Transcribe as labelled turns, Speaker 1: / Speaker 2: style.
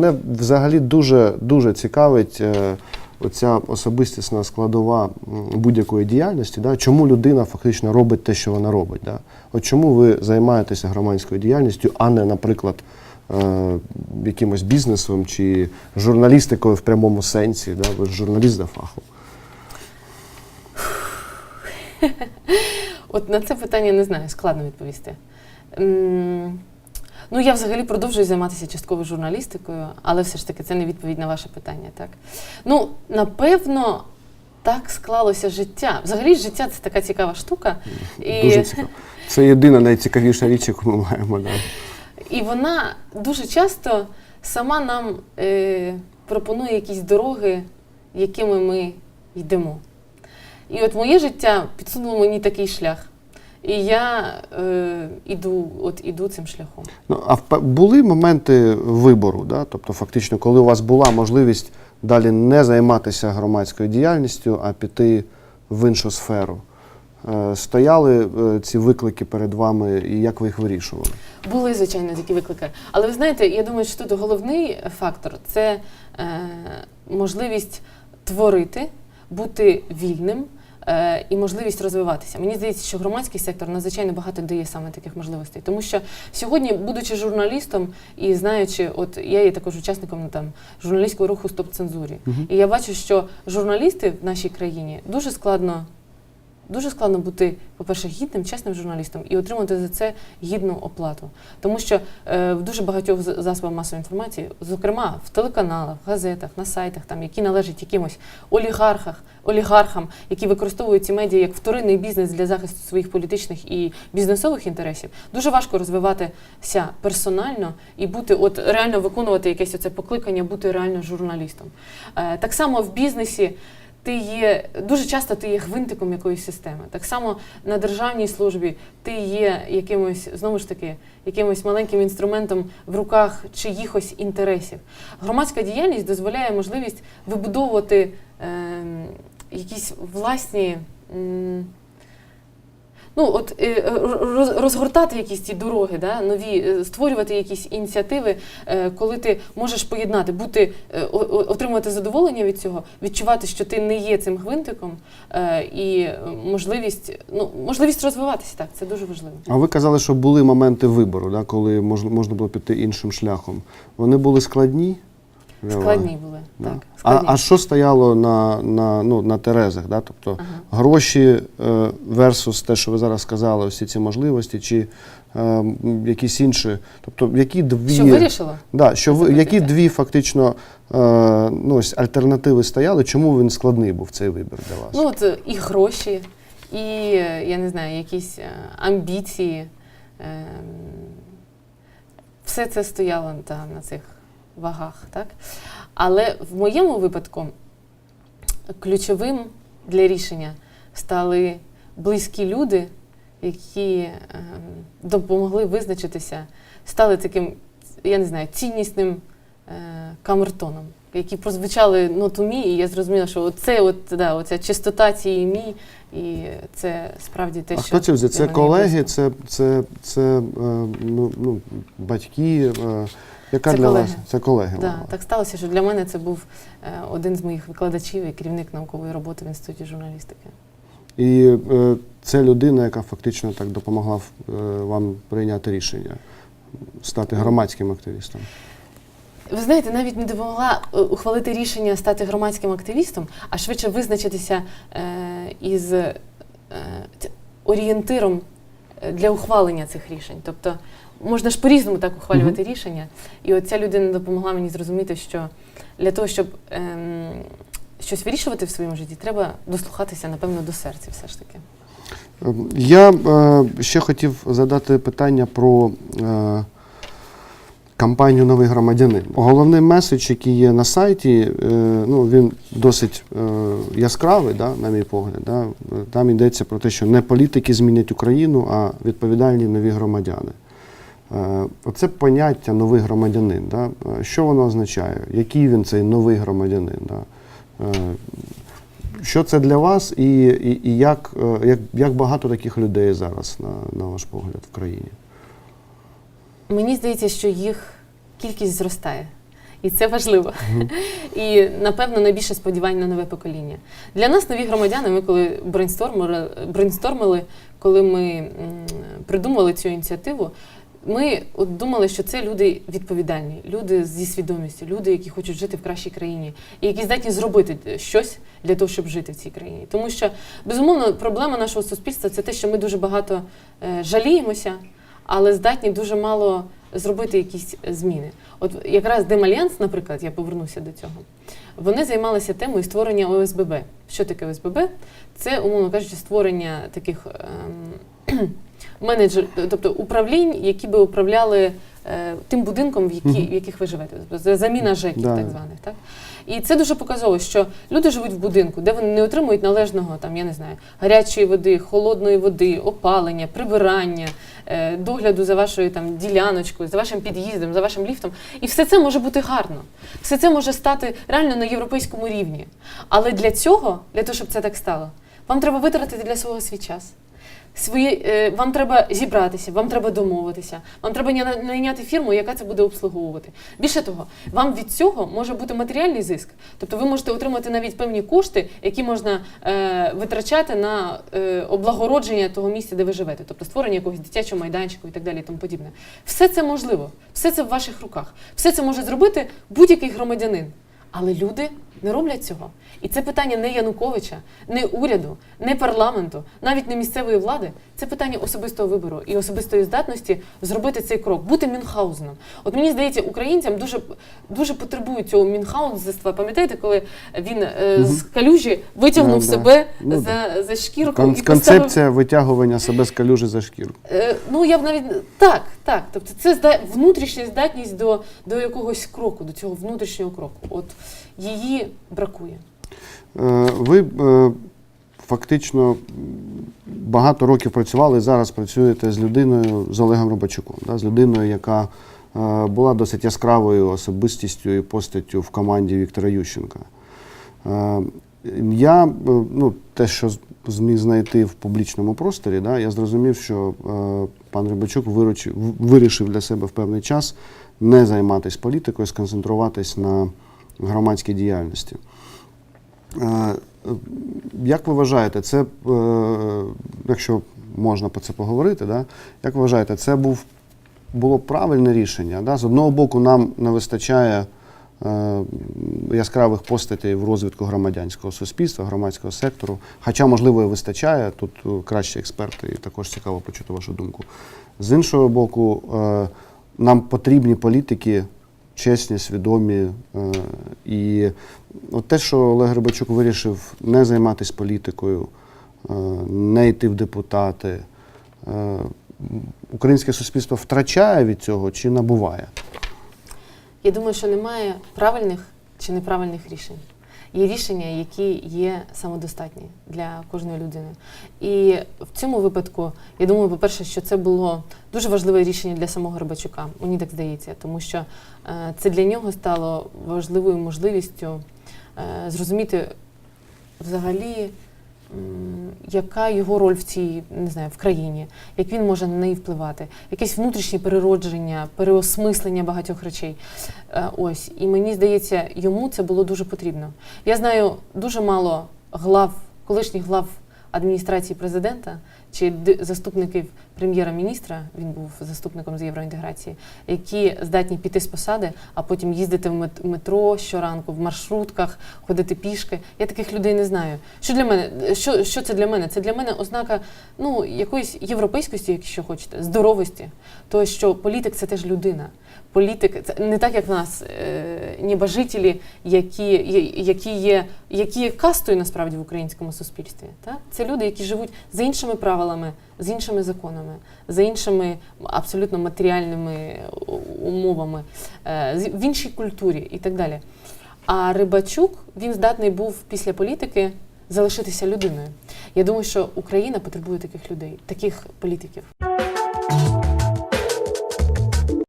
Speaker 1: Мене взагалі дуже, дуже цікавить е, оця особистісна складова будь-якої діяльності. Да? Чому людина фактично робить те, що вона робить? Да? От чому ви займаєтеся громадською діяльністю, а не, наприклад, е, якимось бізнесом чи журналістикою в прямому сенсі? Да? Ви ж журналіст за фахом.
Speaker 2: От на це питання не знаю, складно відповісти. Ну, я взагалі продовжую займатися частково журналістикою, але все ж таки це не відповідь на ваше питання, так? Ну, напевно, так склалося життя. Взагалі, життя це така цікава штука. І,
Speaker 1: Дуже цікаво. Це єдина найцікавіша річ, яку ми маємо. Да.
Speaker 2: і вона дуже часто сама нам е, пропонує якісь дороги, якими ми йдемо. І от моє життя підсунуло мені такий шлях. І я е, іду, от іду цим шляхом.
Speaker 1: Ну, а були моменти вибору, да? тобто, фактично, коли у вас була можливість далі не займатися громадською діяльністю, а піти в іншу сферу. Е, Стояли е, ці виклики перед вами, і як ви їх вирішували?
Speaker 2: Були, звичайно, такі виклики. Але ви знаєте, я думаю, що тут головний фактор це е, можливість творити, бути вільним. Е, І можливість розвиватися. Мені здається, що громадський сектор надзвичайно багато дає саме таких можливостей. Тому що сьогодні, будучи журналістом і знаючи, от я є також учасником ну, там журналістського руху Стоп цензурі, і я бачу, що журналісти в нашій країні дуже складно Дуже складно бути, по-перше, гідним, чесним журналістом і отримати за це гідну оплату. Тому що е, в дуже багатьох засобах масової інформації, зокрема в телеканалах, газетах, на сайтах, там, які належать якимось олігархах, олігархам, які використовують ці медіа як вторинний бізнес для захисту своїх політичних і бізнесових інтересів, дуже важко розвиватися персонально і бути, от реально виконувати якесь оце покликання, бути реально журналістом. Е, так само в бізнесі ти є дуже часто ти є гвинтиком якоїсь системи. Так само на державній службі ти є якимось знову ж таки якимось маленьким інструментом в руках чиїхось інтересів. Громадська діяльність дозволяє можливість вибудовувати е, якісь власні. м, Ну, от е, розгортати якісь ці дороги, да, нові, е, створювати якісь ініціативи, е, коли ти можеш поєднати, бути, е, отримувати задоволення від цього, відчувати, що ти не є цим гвинтиком, е, і е, можливість, ну, можливість розвиватися, так, це дуже важливо.
Speaker 1: А ви казали, що були моменти вибору, да? коли можна було піти іншим шляхом. Вони були складні? Для?
Speaker 2: Складні були.
Speaker 1: Да.
Speaker 2: Так,
Speaker 1: А,
Speaker 2: складні.
Speaker 1: а що стояло на, на, ну, на терезах? Да? Тобто
Speaker 2: Ага.
Speaker 1: гроші е, versus те, що ви зараз сказали, всі ці можливості, чи е, якісь інші. Тобто, які дві,
Speaker 2: Що вирішила?
Speaker 1: да, що ви, які дві фактично е, ну, ось альтернативи стояли? Чому він складний був цей вибір для вас?
Speaker 2: Ну, от е, і гроші, і е, я не знаю, якісь е, амбіції. ем, Все це стояло та, на цих вагах, так? Але в моєму випадку ключовим для рішення стали близькі люди, які ем, допомогли визначитися, стали таким, я не знаю, ціннісним е, камертоном, які прозвучали ноту мі, і я зрозуміла, що це от, да, оця чистота цієї мі, і це справді те,
Speaker 1: а
Speaker 2: що
Speaker 1: хто це взяв? Це колеги, це, це, це е, ну, ну, батьки. Яка
Speaker 2: Це
Speaker 1: для
Speaker 2: колеги.
Speaker 1: вас? Це колеги.
Speaker 2: Да, так сталося, що для мене це був е, один з моїх викладачів і керівник наукової роботи в інституті журналістики.
Speaker 1: І е, це людина, яка фактично так допомогла е, вам прийняти рішення, стати громадським активістом.
Speaker 2: Ви знаєте, навіть не допомогла е, ухвалити рішення стати громадським активістом, а швидше визначитися е, із е, орієнтиром е, для ухвалення цих рішень. Тобто можна ж по-різному так ухвалювати рішення. І от ця людина допомогла мені зрозуміти, що для того, щоб ем, щось вирішувати в своєму житті, треба дослухатися, напевно, до серця все ж таки.
Speaker 1: Я е, ще хотів задати питання про е, кампанію Новий громадянин. Головний меседж, який є на сайті, е, ну, він досить е, яскравий, да, на мій погляд. Да. Там йдеться про те, що не політики змінять Україну, а відповідальні нові громадяни. Е, Оце поняття новий громадянин. Да? Е, Що воно означає? Який він цей новий громадянин? Да? Е, Що це для вас, і, і, і як, як, як багато таких людей зараз, на, на ваш погляд, в країні?
Speaker 2: Мені здається, що їх кількість зростає. І це важливо. І напевно найбільше сподівань на нове покоління. Для нас нові громадяни. Ми коли брейнстормили, брейнстормили коли ми придумали цю ініціативу. Ми от думали, що це люди відповідальні, люди зі свідомістю, люди, які хочуть жити в кращій країні, і які здатні зробити щось для того, щоб жити в цій країні. Тому що безумовно проблема нашого суспільства це те, що ми дуже багато е, жаліємося, але здатні дуже мало зробити якісь зміни. От якраз Демальянс, наприклад, я повернуся до цього. Вони займалися темою створення ОСББ. Що таке ОСББ? Це, умовно кажучи, створення таких ем, менеджер, тобто управлінь, які би управляли е, тим будинком, в, які, в яких ви живете. Тобто заміна ЖЕКів,
Speaker 1: Да.
Speaker 2: так званих. Так? І це дуже показово, що люди живуть в будинку, де вони не отримують належного там, я не знаю, гарячої води, холодної води, опалення, прибирання, е, догляду за вашою там діляночкою, за вашим під'їздом, за вашим ліфтом. І все це може бути гарно. Все це може стати реально на європейському рівні. Але для цього, для того, щоб це так стало, вам треба витратити для свого свій час. Свої, е, вам треба зібратися, вам треба домовитися, вам треба ня- найняти фірму, яка це буде обслуговувати. Більше того, вам від цього може бути матеріальний зиск. Тобто ви можете отримати навіть певні кошти, які можна е, витрачати на е, облагородження того місця, де ви живете, тобто створення якогось дитячого майданчику і так далі. І тому подібне. Все це можливо, все це в ваших руках. Все це може зробити будь-який громадянин. Але люди не роблять цього. І це питання не Януковича, не уряду, не парламенту, навіть не місцевої влади. Це питання особистого вибору і особистої здатності зробити цей крок, бути Мюнхгаузеном. От мені здається, українцям дуже, дуже потребують цього Мюнхгаузенства. Пам'ятаєте, коли він е, з калюжі витягнув
Speaker 1: да.
Speaker 2: себе
Speaker 1: Ну,
Speaker 2: за, за шкірку
Speaker 1: Кон-
Speaker 2: і поставив
Speaker 1: концепція витягування себе з калюжі за шкірку.
Speaker 2: Е, ну я б навіть так, так. Тобто це зда... внутрішня здатність до, до якогось кроку, до цього внутрішнього кроку. От її бракує.
Speaker 1: Е, Ви е, фактично багато років працювали і зараз працюєте з людиною, з Олегом Робачуком, з людиною, яка е, була досить яскравою особистістю і постаттю в команді Віктора Ющенка. Я ну, те, що зміг знайти в публічному просторі, да, я зрозумів, що е, пан Рибачук вирішив для себе в певний час не займатися політикою, сконцентруватись на громадській діяльності. Е, Як ви вважаєте, це, е, якщо можна про це поговорити, да? як ви вважаєте, це був, було правильне рішення? Да? З одного боку, нам не вистачає е, яскравих постатей в розвитку громадянського суспільства, громадського сектору. Хоча, можливо, і вистачає, тут кращі експерти, і також цікаво почути вашу думку. З іншого боку, нам потрібні політики чесні, свідомі. е, І от те, що Олег Рибачук вирішив не займатися політикою, е, не йти в депутати, е, українське суспільство втрачає від цього чи набуває?
Speaker 2: Я думаю, що немає правильних чи неправильних рішень. Є рішення, які є самодостатні для кожної людини. І в цьому випадку, я думаю, по-перше, що це було дуже важливе рішення для самого Рибачука, мені так здається, тому що е, це для нього стало важливою можливістю е, зрозуміти взагалі, яка його роль в цій не знаю, в країні, як він може на неї впливати, якесь внутрішнє переродження, переосмислення багатьох речей. Е, Ось, і мені здається, йому це було дуже потрібно. Я знаю дуже мало глав, колишніх глав адміністрації президента чи заступників прем'єра-міністра, він був заступником з євроінтеграції, які здатні піти з посади, а потім їздити в мет- метро щоранку, в маршрутках, ходити пішки. Я таких людей не знаю. Що для мене? Що, що це для мене? Це для мене ознака ну, якоїсь європейськості, якщо хочете, здоровості. То що політик це теж людина. Політик це не так, як в нас е, небожителі, які, які є які є кастою насправді в українському суспільстві. Так? Це люди, які живуть за іншими правилами, з іншими законами, за іншими абсолютно матеріальними умовами, е, в іншій культурі і так далі. А Рибачук він здатний був після політики залишитися людиною. Я думаю, що Україна потребує таких людей, таких політиків.